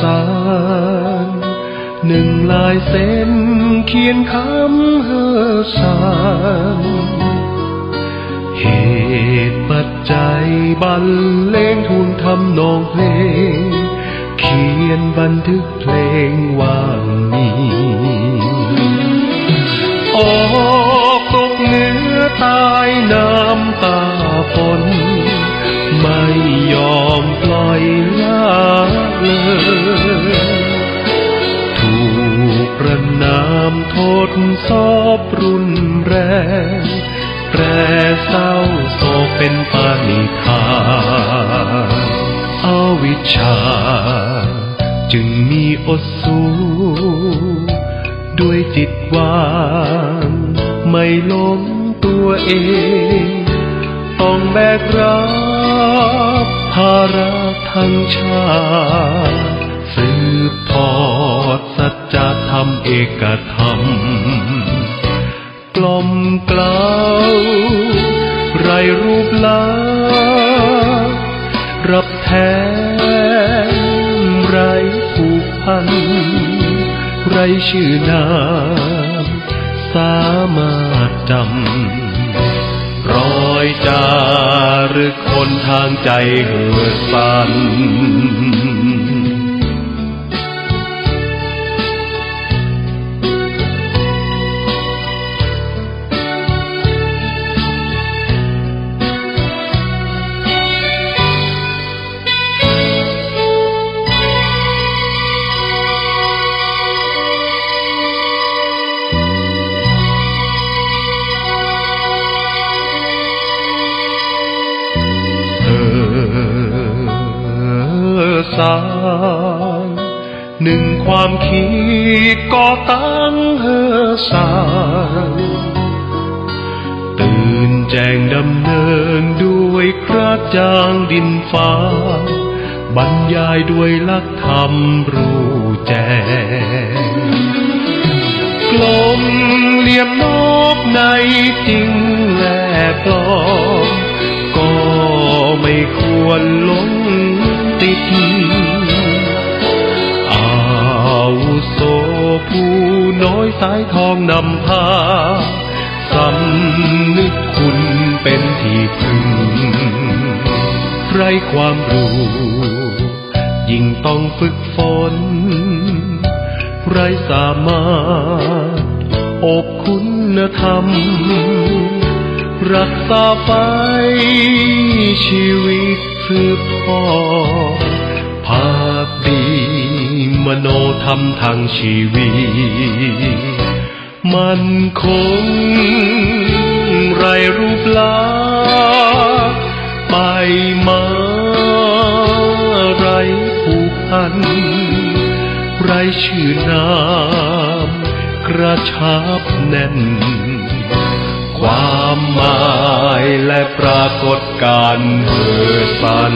สารหนึ่งลายเส้นเขียนคำเฮอสารเหตุปัจจัยบรรเลงทุนทำนองเพลง เขียนบันทึกเพลงว่างนี้ออกตกเนื้อตายน้ำตาฝน ถูกประนามโทษสอบรุนแรงแปรเศร้าโศกเป็นปานิธานเอาวิชชา จึงมีอดสูด้วยจิตวางไม่ล้มตัวเอง ต้องแบกรับาระทั้งชาติสืบทอดสัจธรรมเอกธรรม กลมกล่าวไรรูปลารับแทนไรผูกพัน ไรชื่อนามสามารถจำ อยจารึกคนทางใจเหือดสัน ออสารหนึ่งความคิดก่อตั้งเฮอสารตื่นแจงดำเนินด้วยกระจางดินฟ้า บรรยายด้วยลักธรรมรู้แจ้งกลมเหลี่ยมนอกในจริงและปลอมก็ไม่ควรหลง ติด อาวุโสผู้น้อยสายทองนำพา สำนึกคุณเป็นที่พึ่ง ไรความรู้ ยิ่งต้องฝึกฝน ไรสามารถ อบคุณธรรม รักษาไปชีวิตสืบทอภาคดี มโนธรรมทางชีวิต มันคงไรรูปลาไปมาไรผูกพัน ไรชื่อนามกระชับแน่น ความหมายและปรากฏการณ์เหิดสัน